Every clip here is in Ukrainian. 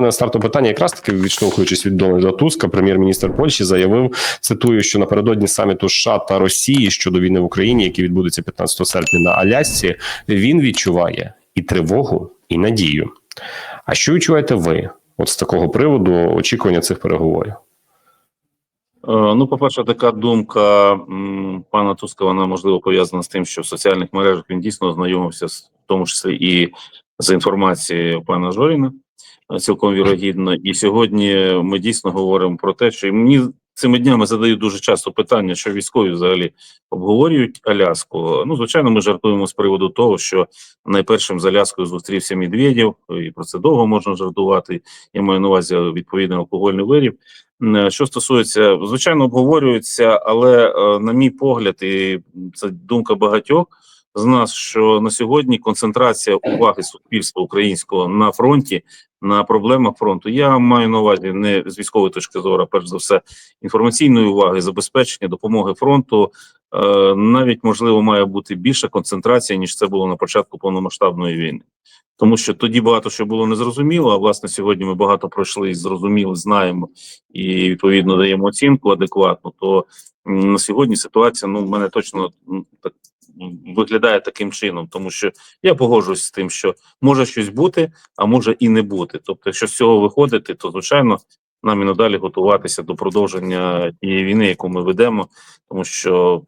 мене старту питання, якраз таки відштовхуючись від Дональда Туска, прем'єр-міністр Польщі заявив, цитую, що напередодні саміту США та Росії щодо війни в Україні, який відбудеться 15 серпня на Алясці, він відчуває і тривогу, і надію. А що відчуваєте ви? От з такого приводу очікування цих переговорів? Е, Ну, по-перше, така думка пана Туска, вона можливо пов'язана з тим, що в соціальних мережах він дійсно ознайомився з в тому числі і з інформацією пана Жоріна, цілком вірогідно. І сьогодні ми дійсно говоримо про те, що і мені цими днями задають дуже часто питання, що військові взагалі обговорюють Аляску. Ну, звичайно, ми жартуємо з приводу того, що найпершим з Аляскою зустрівся Медведєв, і про це довго можна жартувати. Я маю на увазі відповідний алкогольний виріб. М, Що стосується, звичайно, обговорюється, але е, на мій погляд, і це думка багатьох з нас, що на сьогодні концентрація уваги суспільства українського на фронті, на проблемах фронту. Я маю на увазі не з військової точки зору, а перш за все, інформаційної уваги, забезпечення допомоги фронту. Е, навіть можливо має бути більша концентрація ніж це було на початку повномасштабної війни, тому що тоді багато що було незрозуміло. А власне сьогодні ми багато пройшли і зрозуміли, знаємо і відповідно даємо оцінку адекватну. То на сьогодні ситуація ну в мене точно так виглядає таким чином, тому що я погоджуюсь з тим, що може щось бути, а може і не бути. Тобто, якщо з цього виходити, то звичайно. Нам і надалі готуватися до продовження тієї війни, яку ми ведемо, тому що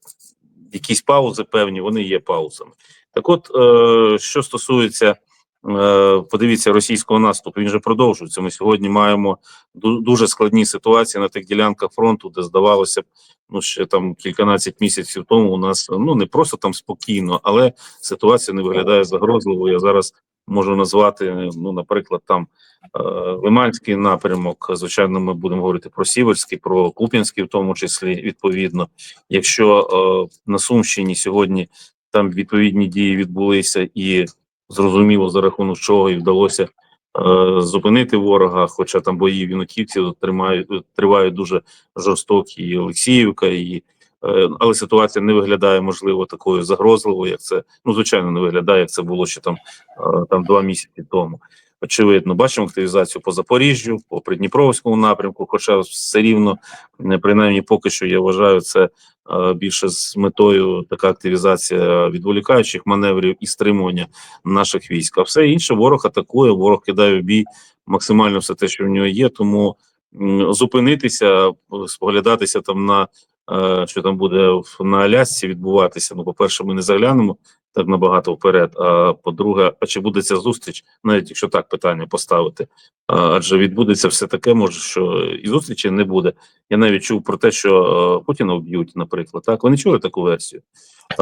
якісь паузи певні, вони є паузами. Так, от е, що стосується, подивіться, російського наступу, він же продовжується. Ми сьогодні маємо дуже складні ситуації на тих ділянках фронту, де здавалося б, ну ще там кільканадцять місяців тому у нас ну не просто там спокійно, але ситуація не виглядає загрозливою. Я зараз можу назвати, ну, наприклад, там е, Лиманський напрямок. Звичайно, ми будемо говорити про Сіверський, про Куп'янський, в тому числі відповідно. Якщо е, на Сумщині сьогодні там відповідні дії відбулися, і зрозуміло за рахунок чого і вдалося е, зупинити ворога, хоча там бої в тримають тривають дуже жорстокі і Олексіївка, і е, але ситуація не виглядає можливо такою загрозливою, як це ну звичайно не виглядає, як це було ще там, е, там два місяці тому. Очевидно, бачимо активізацію по Запоріжжю, по Придніпровському напрямку. Хоча все рівно, принаймні, поки що я вважаю це е, більше з метою така активізація відволікаючих маневрів і стримування наших військ. А все інше ворог атакує, ворог кидає в бій максимально все те, що в нього є. Тому зупинитися, споглядатися там на е, що там буде на Алясці відбуватися. Ну, по-перше, ми не заглянемо так набагато вперед. А по-друге, а чи буде ця зустріч, навіть якщо так питання поставити, а, адже відбудеться все таке, може, що і зустрічі не буде. Я навіть чув про те, що е, Путіна вб'ють, наприклад. Так, ви не чули таку версію?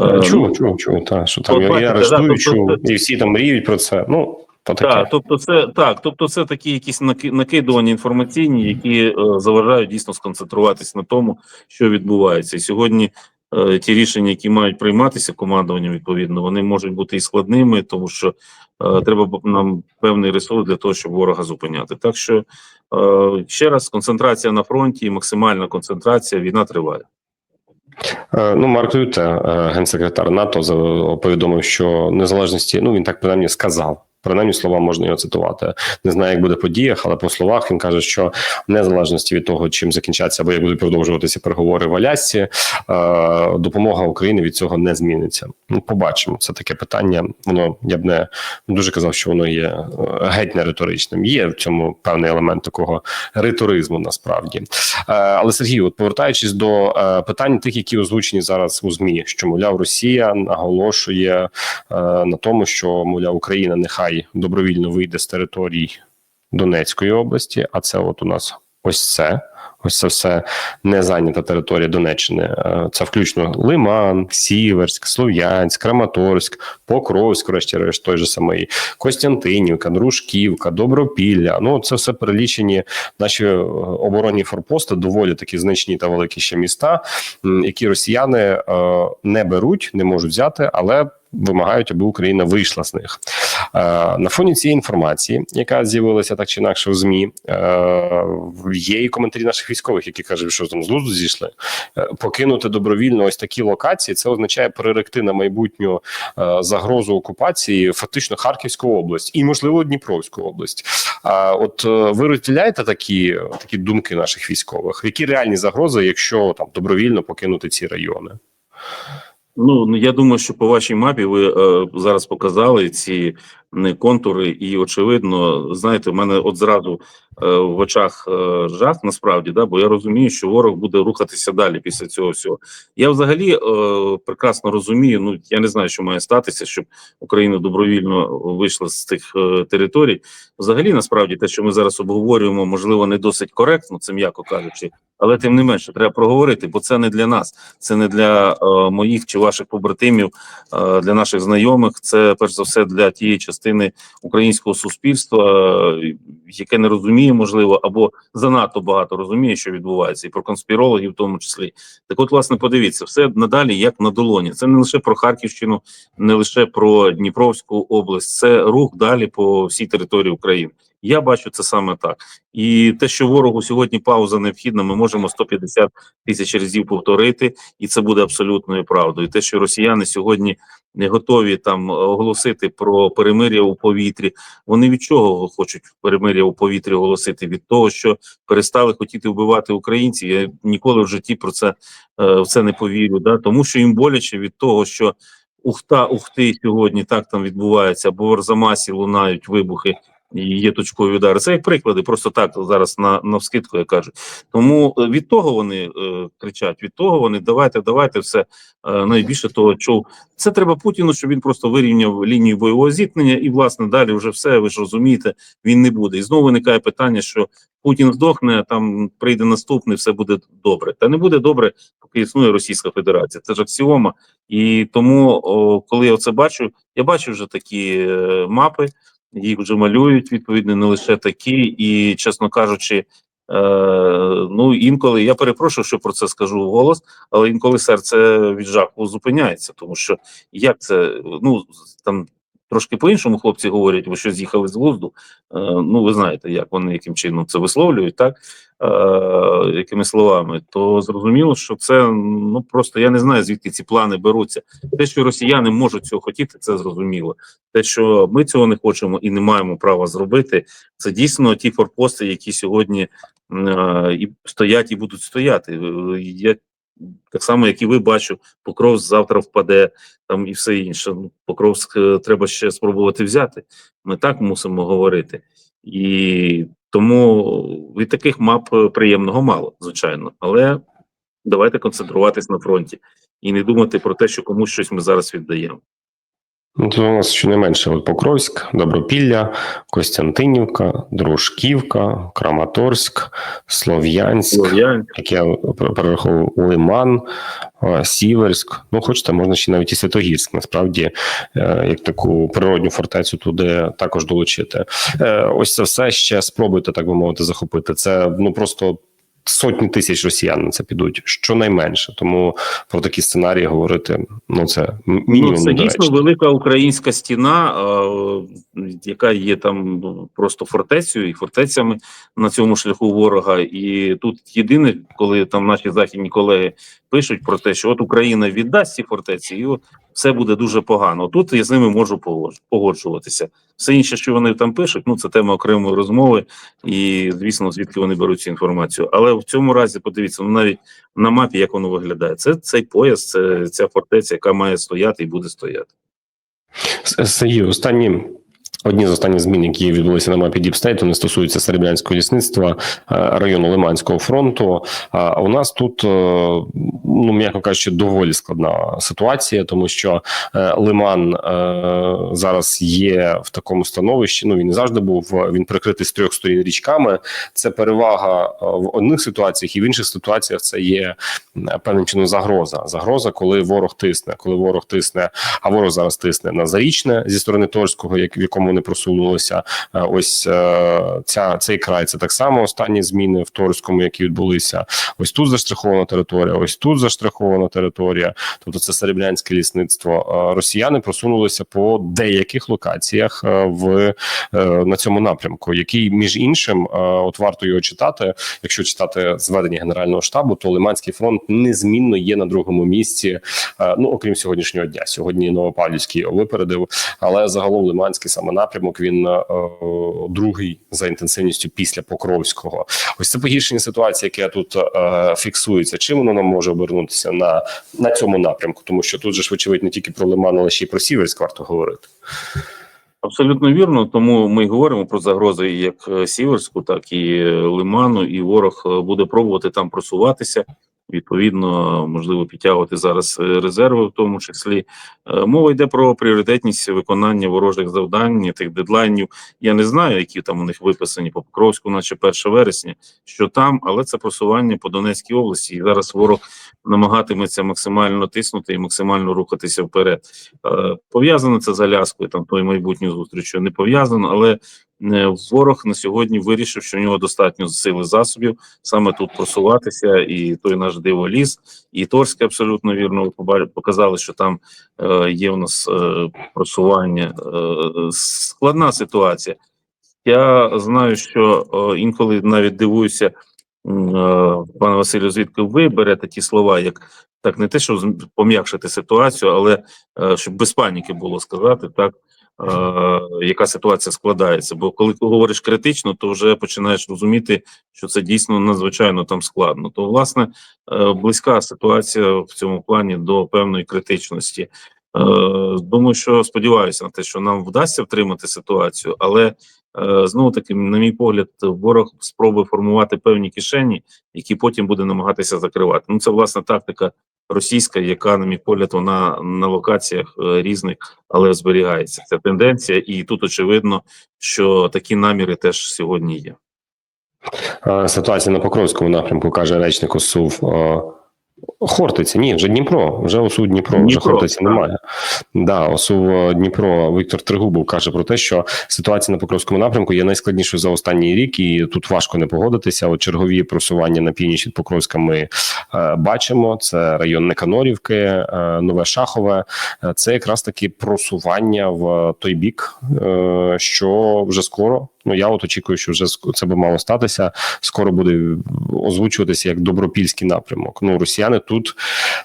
Е, Чув, ну, чув, чув, та що там і бачите, да, тобто чув, і всі там мріють про це. Ну. Так, тобто це так, тобто це такі якісь наки- накидування інформаційні, які е, заважають дійсно сконцентруватися на тому, що відбувається. І сьогодні ті рішення, які мають прийматися командуванням, відповідно, вони можуть бути і складними, тому що е, треба нам певний ресурс для того, щоб ворога зупиняти. Так що е, ще раз концентрація на фронті, максимальна концентрація, війна триває. Е, Ну, Марк Рюте, е, генсекретар НАТО, повідомив, що незалежності, ну він так принаймні сказав. Принаймні слова можна його цитувати. Не знаю, як буде по діях, але по словах він каже, що в незалежності від того, чим закінчаться або як будуть продовжуватися переговори в Алясці, е, допомога України від цього не зміниться. Ну, побачимо. Це таке питання. Воно я б не дуже казав, що воно є е, геть не риторичним. Є в цьому певний елемент такого риторизму, насправді. Е, Але Сергій, от повертаючись до питань, тих, які озвучені зараз у змі, що мовляв, Росія наголошує на тому, що мовляв Україна нехай добровільно вийде з територій Донецької області, а це от у нас ось це. Ось це все не зайнята територія Донеччини. Е, Це включно Лиман, Сіверськ, Слов'янськ, Краматорськ, Покровськ, врешті-решт, той же самий Костянтинівка, Дружківка, Добропілля. Ну це все перелічені наші е, оборонні форпости, доволі такі значні та великі ще міста, які росіяни е, не беруть, не можуть взяти, але вимагають, аби Україна вийшла з них. Е, На фоні цієї інформації, яка з'явилася так чи інакше в змі, е, є і коментарі наших військових, які кажуть, що там з глузду зійшли. Е, Покинути добровільно ось такі локації. Це означає переректи на майбутню загрозу окупації фактично Харківську область і, можливо, Дніпровську область. А от ви розділяєте такі, такі думки наших військових? Які реальні загрози, якщо там добровільно покинути ці райони? Ну ну, я думаю, що по вашій мапі ви е, зараз показали ці контури, і очевидно, знаєте, в мене от зразу е, в очах е, жах насправді, да, бо я розумію, що ворог буде рухатися далі після цього всього. Я взагалі е, прекрасно розумію. Ну я не знаю, що має статися, щоб Україна добровільно вийшла з тих е, територій. Взагалі, насправді, те, що ми зараз обговорюємо, можливо, не досить коректно, це м'яко кажучи, але тим не менше, треба проговорити, бо це не для нас, це не для е, моїх чи ваших побратимів, е, для наших знайомих. Це перш за все для тієї частини українського суспільства, е, яке не розуміє, можливо, або занадто багато розуміє, що відбувається, і про конспірологів, в тому числі. Так, от, власне, подивіться, все надалі як на долоні. Це не лише про Харківщину, не лише про Дніпровську область, це рух далі по всій території України. Я бачу це саме так. І те, що ворогу сьогодні пауза необхідна, ми можемо 150 тисяч разів повторити, і це буде абсолютною правдою. Те, що росіяни сьогодні не готові там оголосити про перемир'я у повітрі. Вони від чого хочуть перемир'я у повітрі оголосити? Від того, що перестали хотіти вбивати українців. Я ніколи в житті про це е, в це не повірю. Да? Тому що їм боляче від того, що Ухта, Ухти сьогодні так там відбувається, або в Арзамасі лунають вибухи. Є точкові удари. Це як приклади, просто так зараз на навскидку я кажу. Тому е, від того вони е, кричать, від того вони давайте, давайте все е, найбільше того, що це треба Путіну, щоб він просто вирівняв лінію бойового зіткнення, і власне далі вже все. Ви ж розумієте, він не буде. І знову виникає питання, що Путін здохне, там прийде наступний, все буде добре. Та не буде добре, поки існує Російська Федерація. Це ж аксіома. І тому, о, коли я це бачу, я бачу вже такі е, мапи їх вже малюють відповідно не лише такі, і чесно кажучи, е, ну інколи я перепрошую, що про це скажу голос, але інколи серце від жаху зупиняється, тому що як це ну там. Трошки по-іншому хлопці говорять, ви що з'їхали з глузду. Е, ну, ви знаєте, як вони яким чином це висловлюють, так е, якими словами, то зрозуміло, що це ну просто я не знаю, звідки ці плани беруться. Те, що росіяни можуть цього хотіти, це зрозуміло. Те, що ми цього не хочемо і не маємо права зробити, це дійсно ті форпости, які сьогодні е, і стоять і будуть стояти. Е, Я так само, як і ви бачу, Покровськ завтра впаде там і все інше. Ну, е, треба ще спробувати взяти. Ми так мусимо говорити. І тому від таких мап е, приємного мало, звичайно. Але давайте концентруватись на фронті і не думати про те, що комусь щось ми зараз віддаємо. Ну, то у нас щонайменше от Покровськ, Добропілля, Костянтинівка, Дружківка, Краматорськ, Слов'янськ, Слов'янськ. як я перераховував, Лиман, Сіверськ. Ну, хочете, можна ще навіть і Святогірськ, насправді, е, як таку природню фортецю туди також долучити. Е, Ось це все ще спробуйте, так би мовити, захопити. Це ну просто. Сотні тисяч росіян на це підуть щонайменше, тому про такі сценарії говорити ну це м- мінімум ну, це дійсно велика українська стіна, яка є там ну, просто фортецею і фортецями на цьому шляху ворога. І тут єдине, коли там наші західні колеги пишуть про те, що от Україна віддасть ці фортеці, і от все буде дуже погано. Тут я з ними можу погоджуватися. Все інше, що вони там пишуть, ну це тема окремої розмови, і звісно, звідки вони беруть цю інформацію. Але в цьому разі подивіться, ну навіть на мапі, як воно виглядає. Це цей пояс, це ця фортеця, яка має стояти і буде стояти. С- Сергій, останні. Одні з останніх змін, які відбулися на мапі Діпстейт, вони стосуються Серебрянського лісництва, е, району Лиманського фронту. А у нас тут, е, ну м'яко кажучи, доволі складна ситуація, тому що е, Лиман зараз є в такому становищі. Ну він не завжди був. Він прикритий з трьох сторін річками. Це перевага в одних ситуаціях, і в інших ситуаціях це є певним чином загроза. Загроза, коли ворог тисне, коли ворог тисне, а ворог зараз тисне на зарічне зі сторони Торського, як в якому вони просунулися. Е, Ось е, ця цей край це так само останні зміни в Торському, які відбулися. Ось тут заштрихована територія, ось тут заштрихована територія. Тобто це серебрянське лісництво. Е, Росіяни просунулися по деяких локаціях в на цьому напрямку, який між іншим, от варто його читати. Якщо читати зведення Генерального штабу, то Лиманський фронт незмінно є на другому місці. Ну окрім сьогоднішнього дня. Сьогодні Новопавлівський його випередив, але загалом Лиманський саме напрямок він е, другий за інтенсивністю після Покровського. Ось це погіршення ситуації, яке тут е, фіксується. Чим воно нам може обернутися на, на цьому напрямку? Тому що тут же ж вочевидь не тільки про Лиман, але ще й про Сіверськ варто говорити. Абсолютно вірно, тому ми говоримо про загрози як е, Сіверську, так і Лиману, і ворог буде пробувати там просуватися. Відповідно, можливо, підтягувати зараз е, резерви, в тому числі Е, мова йде про пріоритетність виконання ворожих завдань, тих дедлайнів. Я не знаю, які там у них виписані по Покровську, наче 1 вересня, що там, але це просування по Донецькій області. І зараз ворог намагатиметься максимально тиснути і максимально рухатися вперед. Е, Пов'язано це з Аляскою, там тою майбутньою зустрічю не пов'язано, але ворог на сьогодні вирішив, що в нього достатньо сили засобів саме тут просуватися, і той наш диволіз, і Торське абсолютно вірно. Показали, що там е, є у нас е, просування. Е, складна ситуація. Я знаю, що е, інколи навіть дивуюся, е, пане Василю, звідки ви берете ті слова, як так не те, щоб пом'якшити ситуацію, але е, щоб без паніки було сказати, так е, яка ситуація складається. Бо коли ти говориш критично, то вже починаєш розуміти, що це дійсно надзвичайно там складно. То, власне, е, близька ситуація в цьому плані до певної критичності. Е, Думаю, що сподіваюся на те, що нам вдасться втримати ситуацію, але е, знову таки, на мій погляд, ворог спробує формувати певні кишені, які потім буде намагатися закривати. Ну це власне тактика російська, яка, на мій погляд, вона на локаціях е, різних, але зберігається. Це тенденція, і тут очевидно, що такі наміри теж сьогодні є. Е, Ситуація на Покровському напрямку каже речник ОСУВ. Е, Хортиці, ні, вже Дніпро, вже ОСУ Дніпро, вже Дніпро, Хортиці так. немає. Да, ОСУ е, Дніпро Віктор Тригубов каже про те, що ситуація на Покровському напрямку є найскладнішою за останній рік, і тут важко не погодитися. От чергові просування на північ від Покровська ми е, бачимо. Це район Неканорівки, е, Нове Шахове. Е, Це якраз таки просування в той бік, е, що вже скоро. Ну я от очікую, що вже це би мало статися. Скоро буде озвучуватися як добропільський напрямок. Ну росіяни тут,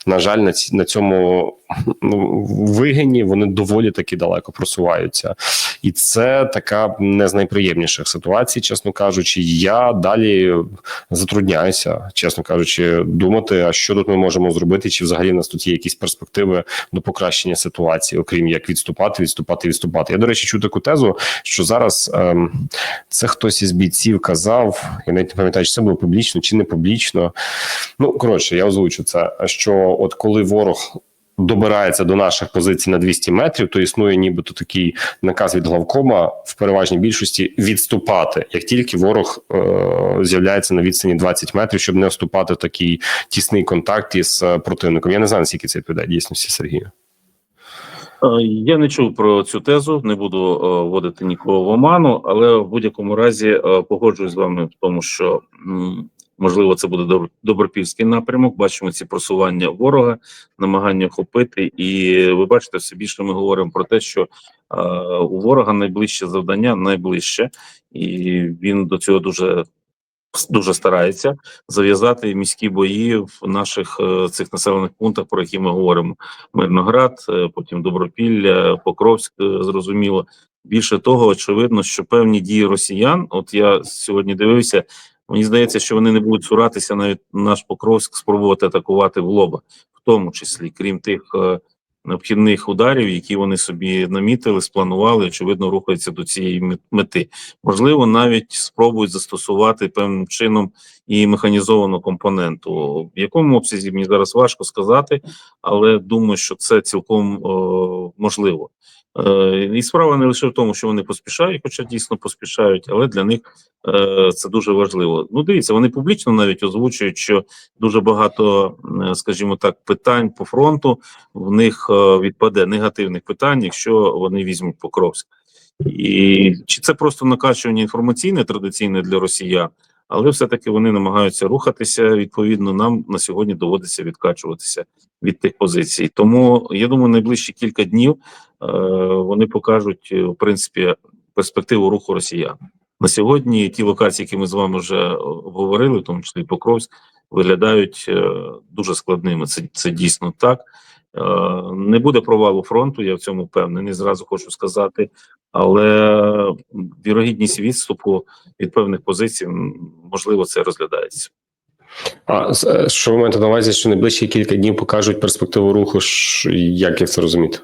на жаль, на ці на цьому ну, вигині вони доволі таки далеко просуваються, і це така не з найприємніших ситуацій, чесно кажучи. Я далі затрудняюся, чесно кажучи, думати, а що тут ми можемо зробити, чи взагалі в нас тут є якісь перспективи до покращення ситуації, окрім як відступати, відступати, відступати. Я до речі, чую таку тезу, що зараз ем, це хтось із бійців казав. Я навіть не пам'ятаю, чи це було публічно чи не публічно. Ну коротше, я озвучу це. Що от коли ворог. Добирається до наших позицій на 200 метрів, то існує нібито такий наказ від главкома в переважній більшості відступати, як тільки ворог е- з'являється на відстані 20 метрів, щоб не вступати в такий тісний контакт із е, противником. Я не знаю, наскільки це відповідає дійсності Сергію. Е, Я не чув про цю тезу, не буду е, вводити нікого в оману, але в будь-якому разі погоджуюсь з вами в тому, що м, можливо це буде доб- добропільський напрямок. Бачимо ці просування ворога, намагання охопити, і ви бачите, все більше ми говоримо про те, що е, у ворога найближче завдання найближче, і він до цього дуже. Дуже старається зав'язати міські бої в наших е, цих населених пунктах, про які ми говоримо. Мирноград, е, потім Добропілля, Покровськ, е, зрозуміло. Більше того, очевидно, що певні дії росіян, от я сьогодні дивився, мені здається, що вони не будуть цуратися навіть наш Покровськ спробувати атакувати в лоба, в тому числі, крім тих е, необхідних ударів, які вони собі намітили, спланували, очевидно, рухаються до цієї мети. Можливо, навіть спробують застосувати певним чином і механізовану компоненту. В якому обсязі мені зараз важко сказати, але думаю, що це цілком о, можливо. Е, і справа не лише в тому, що вони поспішають, хоча дійсно поспішають, але для них е, це дуже важливо. Ну, дивіться, вони публічно навіть озвучують, що дуже багато, е, скажімо так, питань по фронту в них відпаде негативних питань, якщо вони візьмуть Покровськ. І чи це просто накачування інформаційне традиційне для росіян, але все-таки вони намагаються рухатися. Відповідно, нам на сьогодні доводиться відкачуватися від тих позицій. Тому я думаю, найближчі кілька днів вони покажуть е, в принципі перспективу руху росіян. На сьогодні ті локації, які ми з вами вже е, обговорили, в тому числі і Покровськ, виглядають е, дуже складними. Це, це дійсно так. Е, Не буде провалу фронту, я в цьому впевнений. Зразу хочу сказати, але вірогідність відступу від певних позицій можливо це розглядається. А е, що ви маєте на увазі, що найближчі кілька днів покажуть перспективу руху? Як я це розуміти?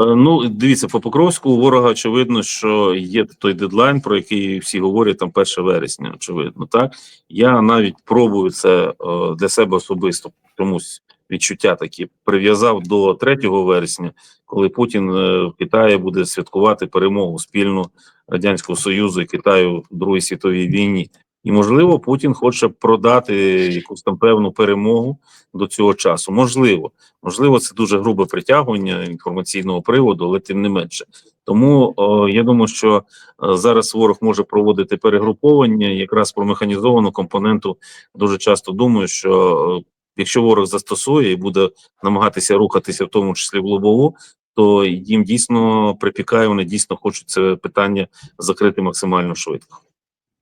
Е, Ну, дивіться, по Покровську у ворога очевидно, що є той дедлайн, про який всі говорять, там 1 вересня. Очевидно, так я навіть пробую це е, для себе особисто чомусь відчуття такі прив'язав до 3 вересня, коли Путін е, в Китаї буде святкувати перемогу спільну радянського союзу і Китаю в Другій світовій війні. І можливо, Путін хоче продати якусь там певну перемогу до цього часу. Можливо, можливо, це дуже грубе притягування інформаційного приводу, але тим не менше. Тому о, я думаю, що е, зараз ворог може проводити перегруповання. Якраз про механізовану компоненту дуже часто думаю, що е, якщо ворог застосує і буде намагатися рухатися, в тому числі в лобову, то їм дійсно припікає, вони дійсно хочуть це питання закрити максимально швидко.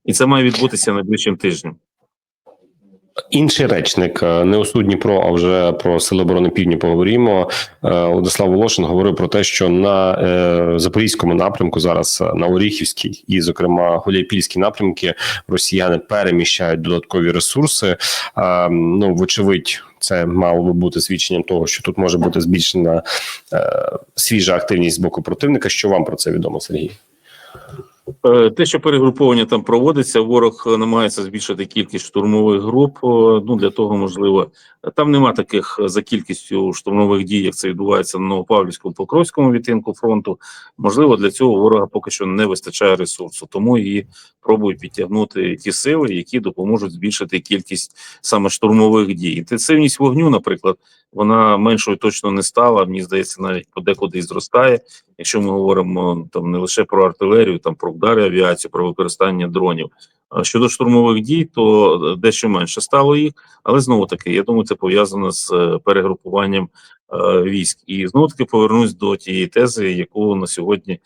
І це має відбутися найближчим тижнем. Інший речник е, не у суд Дніпро, а вже про Сили оборони Півдня поговоримо. Е, Владислав Волошин говорив про те, що на е, запорізькому напрямку зараз на Оріхівській і, зокрема, Гуляйпільській напрямки росіяни переміщають додаткові ресурси. Ну, вочевидь, це мало би бути свідченням того, що тут може бути збільшена е, свіжа активність з боку противника. Що вам про це відомо, Сергій? Е, Те, що перегруповання там проводиться, ворог намагається збільшити кількість штурмових груп. е, Ну для того можливо, там нема таких е, за кількістю штурмових дій, як це відбувається на Новопавлівському Покровському відтинку фронту. Можливо, для цього ворога поки що не вистачає ресурсу, тому і пробують підтягнути ті сили, які допоможуть збільшити кількість саме штурмових дій. Інтенсивність вогню, наприклад, вона меншою точно не стала. Мені здається, навіть подекуди зростає. Якщо ми говоримо там не лише про артилерію, там про удари авіацію, про використання дронів. Щодо штурмових дій, то е, дещо менше стало їх, але знову таки, я думаю, це пов'язано з е, перегрупуванням е, військ. І знову таки повернусь до тієї тези, яку на сьогодні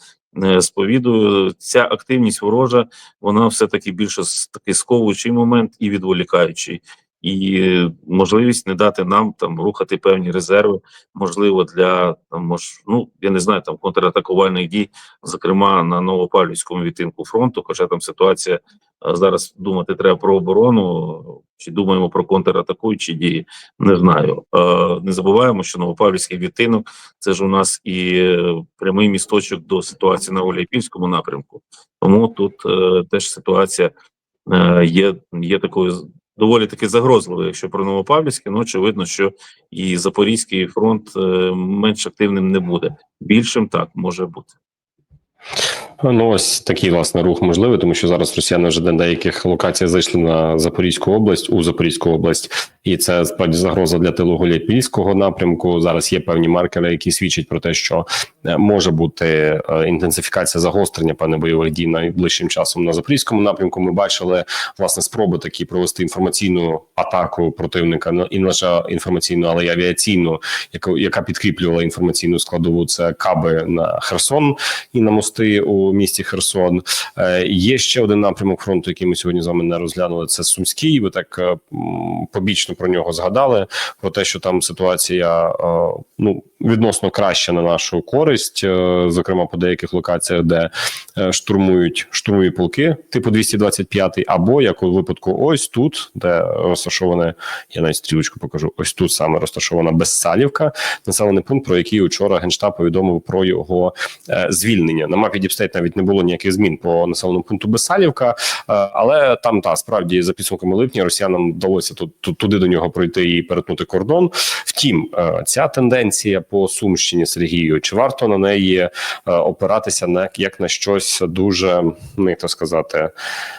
сповідую. Ця активність ворожа, вона все таки більше такий сковуючий момент і відволікаючий. І можливість не дати нам там рухати певні резерви, можливо, для там мож, ну я не знаю, там контратакувальних дій, зокрема на Новопавлівському відтинку фронту. Хоча там ситуація е, зараз думати треба про оборону, чи думаємо про контратакуючі дії, не знаю. Е, Не забуваємо, що Новопавлівський відтинок це ж у нас і е, прямий місточок до ситуації на Оляпільському напрямку. Тому тут теж ситуація є, є такою доволі таки загрозливо, Якщо про Новопавлівське, ну очевидно, що і Запорізький фронт е, менш активним не буде. Більшим так може бути. Ну, ось такий власне рух можливий, тому що зараз росіяни вже на деяких локаціях зайшли на Запорізьку область у Запорізьку область, і це справді загроза для тилу Гуляйпільського напрямку. Зараз є певні маркери, які свідчать про те, що е, може бути е, інтенсифікація загострення певних бойових дій найближчим часом на запорізькому напрямку. Ми бачили власне спроби такі провести інформаційну атаку противника ну, і лише інформаційну, але й авіаційну, яку яка підкріплювала інформаційну складову. Це каби на Херсон і на мости у місті Херсон. Е, Є ще один напрямок фронту, який ми сьогодні з вами не розглянули. Це Сумський. Ви так е, побічно про нього згадали. Про те, що там ситуація е, ну відносно краща на нашу користь, зокрема по деяких локаціях, де штурмують штурмові полки, типу 225, або як у випадку, ось тут, де розташоване, я навіть стрілочку покажу. Ось тут саме розташована Безсалівка, населений пункт, про який учора генштаб повідомив про його звільнення. На мапі Діпстейт навіть не було ніяких змін по населеному пункту Безсалівка, е, але там та справді за підсумками липня росіянам вдалося тут, туди до нього пройти і перетнути кордон. Втім, е, ця тенденція по Сумщині Сергію, чи варто на неї е, опиратися на як на щось дуже, ну то сказати,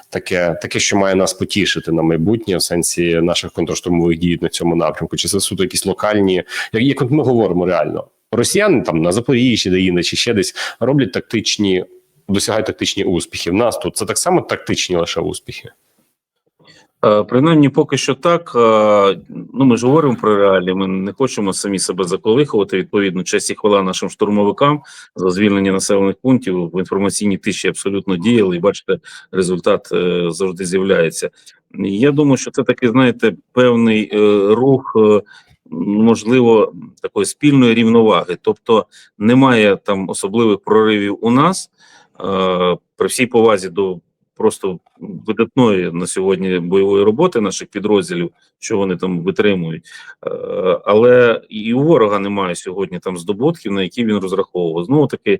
таке, таке, що має нас потішити на майбутнє в сенсі наших контрштурмових дій на цьому напрямку? Чи це суто якісь локальні, як, як ми говоримо реально? Росіяни там на Запоріжжі, де інде, ще десь роблять тактичні, досягають тактичні успіхи. В нас тут це так само тактичні лише успіхи. Е, Принаймні, поки що так. Е, Ну, ми ж говоримо про реалії. Ми не хочемо самі себе заколихувати. Відповідно, честь і хвала нашим штурмовикам за звільнення населених пунктів в інформаційній тиші абсолютно діяли. І бачите, результат е, завжди з'являється. Я думаю, що це такий, знаєте, певний рух. Можливо, такої спільної рівноваги, тобто немає там особливих проривів у нас при всій повазі до просто видатної на сьогодні бойової роботи наших підрозділів, що вони там витримують. Е, Але і у ворога немає сьогодні там здобутків, на які він розраховував. Знову таки, е,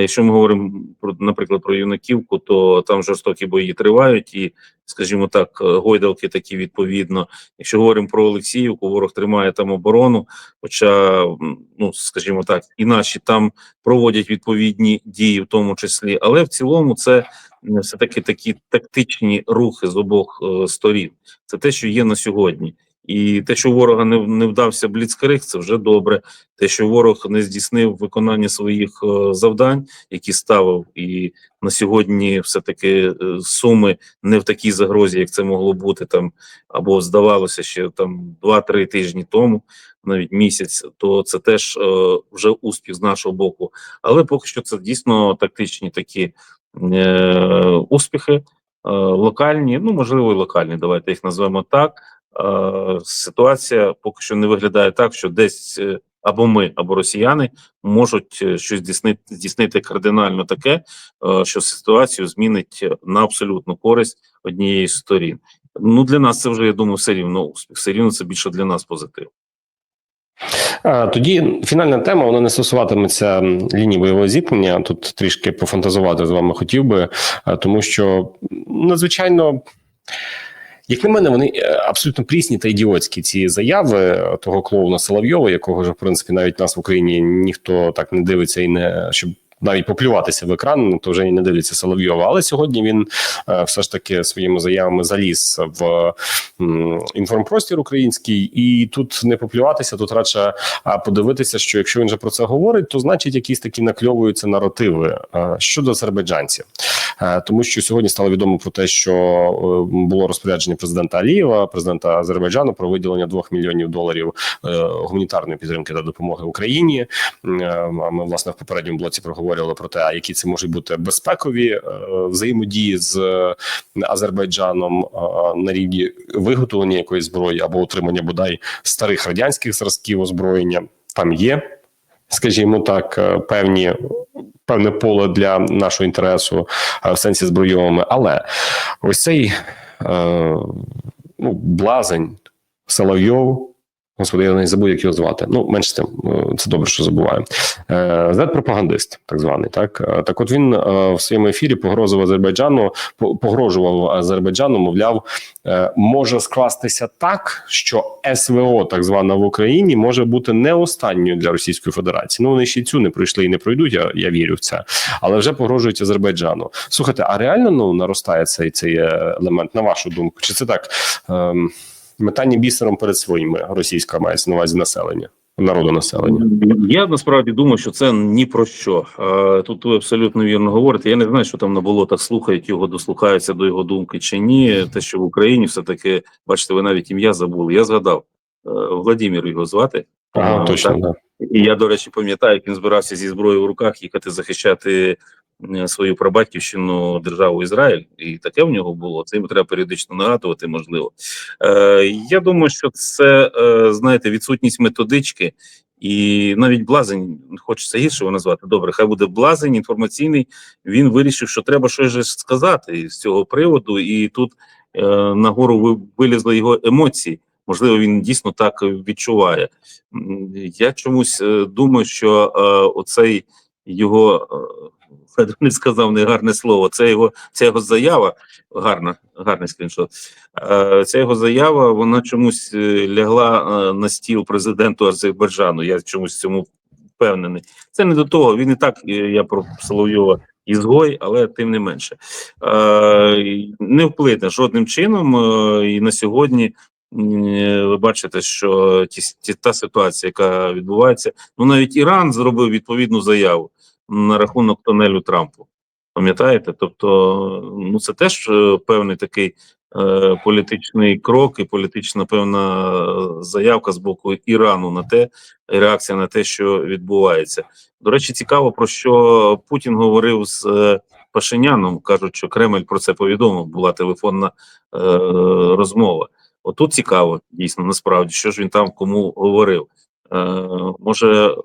якщо ми говоримо про, наприклад, про юнаківку, то там жорстокі бої тривають, і, скажімо так, е, гойдалки такі відповідно. Якщо говоримо про Олексіївку, ворог тримає там оборону. Хоча, ну скажімо так, і наші там проводять відповідні дії, в тому числі, але в цілому це все таки такі тактичні рухи з обох е, сторін. Це те, що є на сьогодні. І те, що ворога не, не вдався бліцкриг, це вже добре. Те, що ворог не здійснив виконання своїх е, завдань, які ставив, і на сьогодні все таки е, суми не в такій загрозі, як це могло бути там, або здавалося ще там 2-3 тижні тому, навіть місяць, то це теж е, вже успіх з нашого боку. Але поки що це дійсно тактичні такі е, успіхи, е, локальні, ну можливо, і локальні. Давайте їх назвемо так. Е, ситуація поки що не виглядає так, що десь е, або ми, або росіяни можуть е, щось здійснити, здійснити кардинально таке, що ситуацію змінить на абсолютну користь однієї з сторін. Ну для нас це вже я думаю, все рівно успіх. Все рівно це більше для нас позитив. Тоді фінальна тема вона не стосуватиметься лінії бойового зіткнення. Тут трішки пофантазувати з вами хотів би, тому що надзвичайно. Як на мене, вони е, абсолютно прісні та ідіотські ці заяви того клоуна Соловйова, якого ж в принципі навіть нас в Україні ніхто так не дивиться і не щоб навіть поплюватися в екран, то вже і не дивляться Соловйова. Але сьогодні він е, все ж таки своїми заявами заліз в інформпростір український, і тут не поплюватися, тут радше а, подивитися, що якщо він же про це говорить, то значить якісь такі накльовуються наративи е, щодо азербайджанців. Е, Тому що сьогодні стало відомо про те, що е, було розпорядження президента Алієва, президента Азербайджану, про виділення 2 мільйонів доларів е, гуманітарної підтримки та допомоги Україні. Е, ми власне в попередньому блоці проговорювали про те, які це можуть бути безпекові е, взаємодії з е, Азербайджаном е, на рівні виготовлення якоїсь зброї або отримання бодай старих радянських зразків озброєння. Там є, скажімо так, певні. Певне поле для нашого інтересу в сенсі збройовими, але ось цей ну, блазень Соловйов. Господи, я не забув, як його звати. Ну, менш з тим, е, це добре, що забуваю. Зет-пропагандист, так званий. Так, Е, так, от він е, в своєму ефірі погрозував Азербайджану, погрожував Азербайджану, мовляв, може скластися так, що СВО, так звана в Україні, може бути не останньою для Російської Федерації. Ну вони ще й цю не пройшли і не пройдуть. Я, я вірю в це, але вже погрожують Азербайджану. Слухайте, а реально ну наростає цей цей елемент, на вашу думку? Чи це так? Ем, метання бісером перед своїми російська мається на увазі населення, народу населення. Я насправді думаю, що це ні про що. Е, Тут ви абсолютно вірно говорите. Я не знаю, що там на болотах слухають його, дослухаються до його думки чи ні. Те, що в Україні все таки, бачите, ви навіть ім'я забули. Я згадав Е, Владимир його звати. Ага, Е, точно, так. да. І я, до речі, пам'ятаю, як він збирався зі зброєю в руках їхати захищати свою прабатьківщину державу Ізраїль, і таке в нього було. Це йому треба періодично нагадувати, можливо. Е, я думаю, що це е, знаєте, відсутність методички. І навіть блазень, хочеться гіршого назвати. Добре, хай буде блазень інформаційний. Він вирішив, що треба щось сказати з цього приводу, і тут е, нагору вилізли його емоції. Можливо, він дійсно так відчуває. Я чомусь е, думаю, що е, оцей його е, Не сказав негарне слово. Це його ця його заява, гарна, гарний скріншот. Е, Ця його заява вона чомусь е, лягла е, на стіл президенту Азербайджану. Я чомусь цьому впевнений. Це не до того. Він і так я про Соловйова ізгой, але тим не менше не вплине жодним чином. І на сьогодні ви бачите, що ті, ті, та ситуація, яка відбувається, ну навіть Іран зробив відповідну заяву на рахунок тунелю Трампу. Пам'ятаєте? Тобто, ну це теж е, певний такий е, політичний крок і політична певна е, заявка з боку Ірану на те, реакція на те, що відбувається. До речі, цікаво про що Путін говорив з е, Пашиняном. кажуть, що Кремль про це повідомив. Була телефонна е, розмова. Отут цікаво, дійсно, насправді, що ж він там кому говорив. Е, може,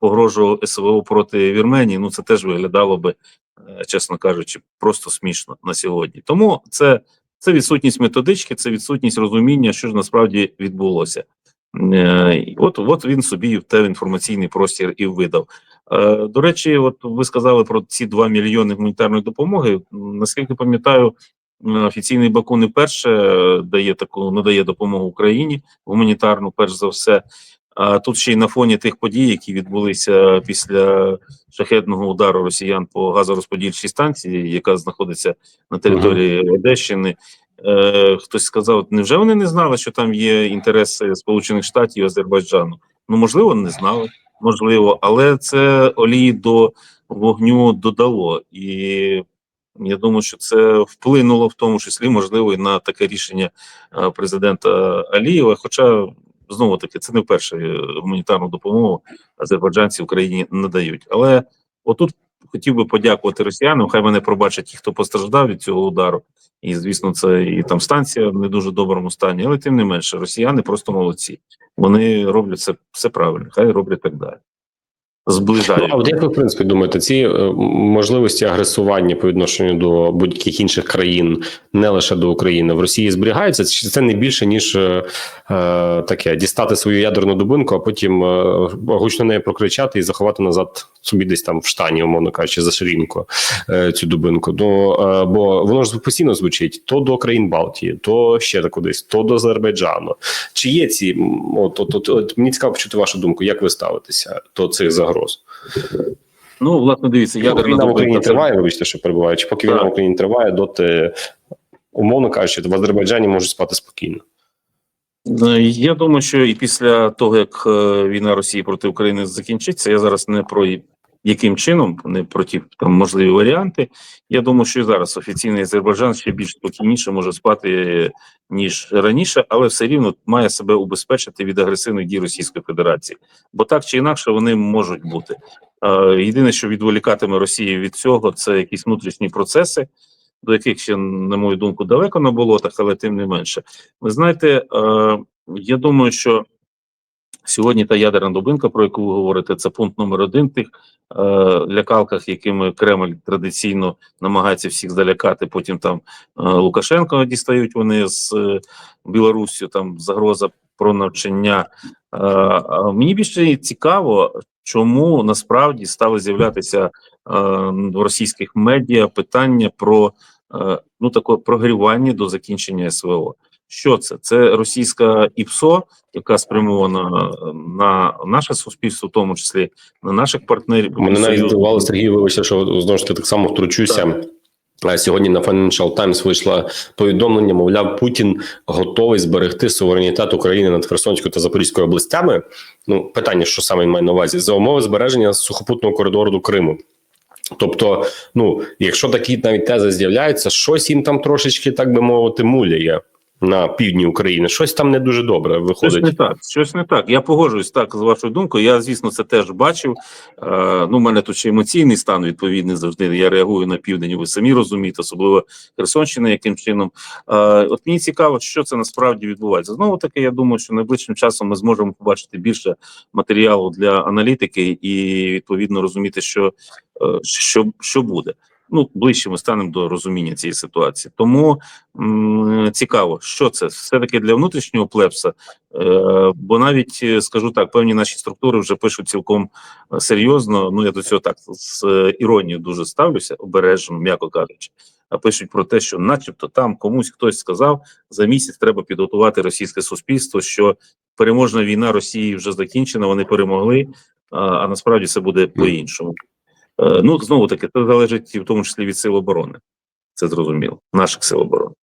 погрожував СВО проти Вірменії. Ну це теж виглядало би, е, чесно кажучи, просто смішно на сьогодні. Тому це, це відсутність методички, це відсутність розуміння, що ж насправді відбулося. Е, От, от він собі в те інформаційний простір і видав. До речі, от ви сказали про ці 2 мільйони гуманітарної допомоги. Наскільки пам'ятаю, офіційний Баку не вперше е, дає таку надає допомогу Україні гуманітарну, перш за все. А тут ще й на фоні тих подій, які відбулися після шахетного удару росіян по газорозподільчій станції, яка знаходиться на території Одещини. Е, хтось сказав, невже вони не знали, що там є інтереси Сполучених Штатів і Азербайджану? Ну, можливо, не знали, можливо, але це олії до вогню додало. І я думаю, що це вплинуло в тому числі, можливо, і на таке рішення е, президента Алієва. Хоча знову таки це не вперше е, гуманітарну допомогу азербайджанці Україні надають. Але отут хотів би подякувати росіянам. Хай мене пробачать ті, хто постраждав від цього удару. І звісно, це і там станція в не дуже доброму стані, але тим не менше, росіяни просто молодці. Вони роблять це все правильно. Хай роблять так далі. Зближають. Ну, а от як ви в принципі думаєте, ці е, можливості агресування по відношенню до будь-яких інших країн, не лише до України, в Росії зберігаються? Чи це не більше ніж е, е, таке дістати свою ядерну дубинку, а потім е, гучно нею прокричати і заховати назад собі десь там в штані, умовно кажучи, за ширинку е, цю дубинку? Ну е, бо воно ж постійно звучить то до країн Балтії, то ще кудись, то до Азербайджану. Чи є ці от, от, от, от мені цікаво почути вашу думку, як ви ставитеся до цих загроз? Ну, власне, дивіться, я війна в Україні триває, вибачте, що перебуваючи, поки війна в Україні триває, доти, умовно кажучи, в Азербайджані можуть спати спокійно. Е, Я думаю, що і після того, як е, війна Росії проти України закінчиться, я зараз не про яким чином, не про ті там можливі варіанти. Я думаю, що і зараз офіційний Азербайджан ще більш спокійніше може спати ніж раніше, але все рівно має себе убезпечити від агресивних дій Російської Федерації, бо так чи інакше вони можуть бути. Єдине, що відволікатиме Росію від цього, це якісь внутрішні процеси. До яких ще, на мою думку, далеко на болотах, але тим не менше. Ви знаєте, е, я думаю, що сьогодні та ядерна дубинка, про яку ви говорите, це пункт номер один тих е, лякалках, якими Кремль традиційно намагається всіх залякати. Потім там е, Лукашенко дістають вони з е, Білоруссю, там загроза про навчання. Е, а мені більше цікаво, чому насправді стали з'являтися е, в російських медіа питання про е, ну таке прогрівання до закінчення СВО. Що це? Це російська ІПСО, яка спрямована на наше суспільство, в тому числі на наших партнерів. Мене навіть здивувало, Сергій, вибачте, що знову ж таки так само втручуся. А Сьогодні на Financial Times вийшло повідомлення, мовляв, Путін готовий зберегти суверенітет України над Херсонською та Запорізькою областями. Ну, питання, що саме він має на увазі, за умови збереження сухопутного коридору до Криму. Тобто, ну, якщо такі навіть тези з'являються, щось їм там трошечки, так би мовити, муляє на півдні України. Щось там не дуже добре Щось виходить. не так, щось не так. Я погоджуюсь так з вашою думкою. Я, звісно, це теж бачив. Е, ну, у мене тут ще емоційний стан відповідний завжди. Я реагую на південь. Ви самі розумієте, особливо Херсонщина, яким чином. Е, от мені цікаво, що це насправді відбувається. Знову таки, я думаю, що найближчим часом ми зможемо побачити більше матеріалу для аналітики і відповідно розуміти, що, е, що, що буде. Ну, ближче ми станемо до розуміння цієї ситуації. Тому м, цікаво, що це все таки для внутрішнього плепса. Е, бо навіть е, скажу так, певні наші структури вже пишуть цілком е, серйозно. Ну я до цього так з е, іронією дуже ставлюся, обережно, м'яко кажучи. А пишуть про те, що, начебто, там комусь хтось сказав, за місяць треба підготувати російське суспільство, що переможна війна Росії вже закінчена, вони перемогли. А, а насправді це буде по-іншому. Е, ну знову таки, це залежить в тому числі від сил оборони. Це зрозуміло, наших сил оборони.